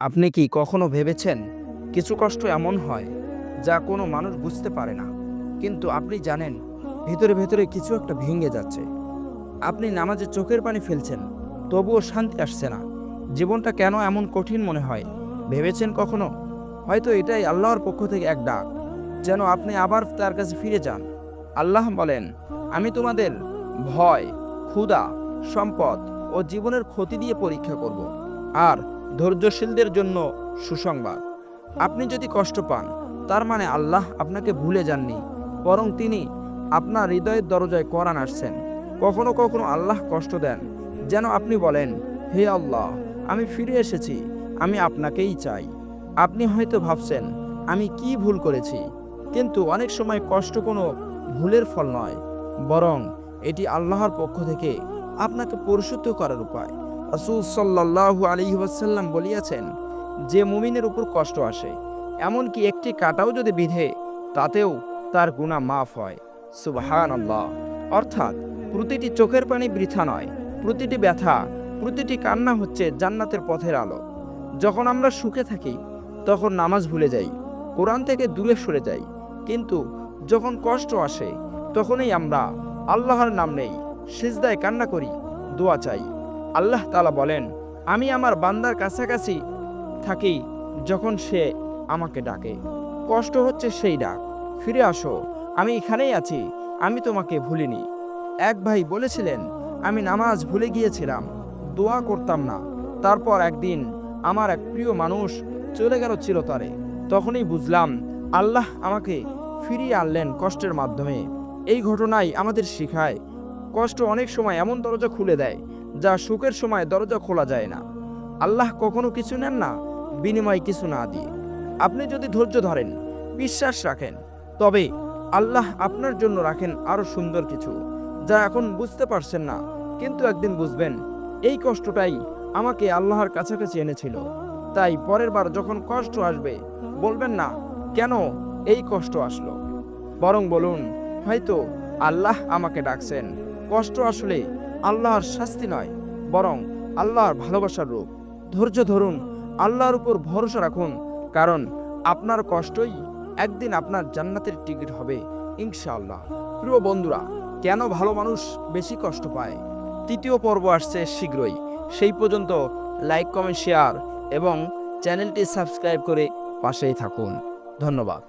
আপনি কি কখনো ভেবেছেন কিছু কষ্ট এমন হয় যা কোনো মানুষ বুঝতে পারে না? কিন্তু আপনি জানেন, ভেতরে ভেতরে কিছু একটা ভেঙে যাচ্ছে। আপনি নামাজে চোখের পানি ফেলছেন, তবুও শান্তি আসছে না। জীবনটা কেন এমন কঠিন মনে হয়? ভেবেছেন কখনো? হয়তো এটাই আল্লাহর পক্ষ থেকে এক ডাক, যেন আপনি আবার তার কাছে ফিরে যান। আল্লাহ বলেন, আমি তোমাদের ভয়, ক্ষুধা, সম্পদ ও জীবনের ক্ষতি দিয়ে পরীক্ষা করব। আর ধৈর্যশীলদের জন্য সুসংবাদ। আপনি যদি কষ্ট পান, তার মানে আল্লাহ আপনাকে ভুলে যাননি, বরং তিনি আপনার হৃদয়ের দরজায় কোরআন আসছেন। কখনো কখনো আল্লাহ কষ্ট দেন, যেন আপনি বলেন, হে আল্লাহ, আমি ফিরে এসেছি, আমি আপনাকেই চাই। আপনি হয়তো ভাবছেন, আমি কি ভুল করেছি? কিন্তু অনেক সময় কষ্ট কোনো ভুলের ফল নয়, বরং এটি আল্লাহর পক্ষ থেকে আপনাকে পরিশুদ্ধ করার উপায়। রাসূল সাল্লাল্লাহু আলাইহি ওয়াসাল্লাম বলিয়াছেন, যে মুমিনের উপর কষ্ট আসে, এমনকি একটি কাটাও যদি বিধে, তাতেও তার গুণা মাফ হয়। সুবাহান আল্লাহ অর্থাৎ, প্রতিটি চোখের পানি বৃথা নয়, প্রতিটি ব্যথা, প্রতিটি কান্না হচ্ছে জান্নাতের পথের আলো। যখন আমরা সুখে থাকি, তখন নামাজ ভুলে যাই, কোরআন থেকে দূরে সরে যাই। কিন্তু যখন কষ্ট আসে, তখনই আমরা আল্লাহর নাম নেই, সিজদায় কান্না করি, দোয়া চাই। আল্লাহ তালা বলেন, আমি আমার বান্দার কাছাকাছি থাকি যখন সে আমাকে ডাকে। কষ্ট হচ্ছে সেই ডাক। ফিরে আসো, আমি এখানেই আছি, আমি তোমাকে ভুলিনি। এক ভাই বলেছিলেন, আমি নামাজ ভুলে গিয়েছিলাম, দোয়া করতাম না। তারপর একদিন আমার এক প্রিয় মানুষ চলে গেল চিরতরে। তখনই বুঝলাম, আল্লাহ আমাকে ফিরিয়ে আনলেন কষ্টের মাধ্যমে। এই ঘটনাই আমাদের শিখায়। কষ্ট অনেক সময় এমন দরজা খুলে দেয় যা সুখের সময় দরজা খোলা যায় না। আল্লাহ কখনো কিছু নেন না, বিনিময় কিছু না দিয়ে। আপনি যদি ধৈর্য ধরেন, বিশ্বাস রাখেন, তবে আল্লাহ আপনার জন্য রাখেন আরও সুন্দর কিছু, যা এখন বুঝতে পারছেন না, কিন্তু একদিন বুঝবেন। এই কষ্টটাই আমাকে আল্লাহর কাছাকাছি এনেছিল। তাই পরের বার যখন কষ্ট আসবে, বলবেন না, কেন এই কষ্ট আসলো? বরং বলুন, হয়তো আল্লাহ আমাকে ডাকছেন। কষ্ট আসলে আল্লাহর শাস্তি নয়, বরং আল্লাহর ভালোবাসার রূপ। ধৈর্য ধরুন, আল্লাহর উপর ভরসা রাখুন, কারণ আপনার কষ্টই একদিন আপনার জান্নাতের টিকিট হবে, ইনশাআল্লাহ। প্রিয় বন্ধুরা, কেন ভালো মানুষ বেশি কষ্ট পায়? তৃতীয় পর্ব আসছে শীঘ্রই। সেই পর্যন্ত লাইক, কমেন্ট, শেয়ার এবং চ্যানেলটি সাবস্ক্রাইব করে পাশেই থাকুন। ধন্যবাদ।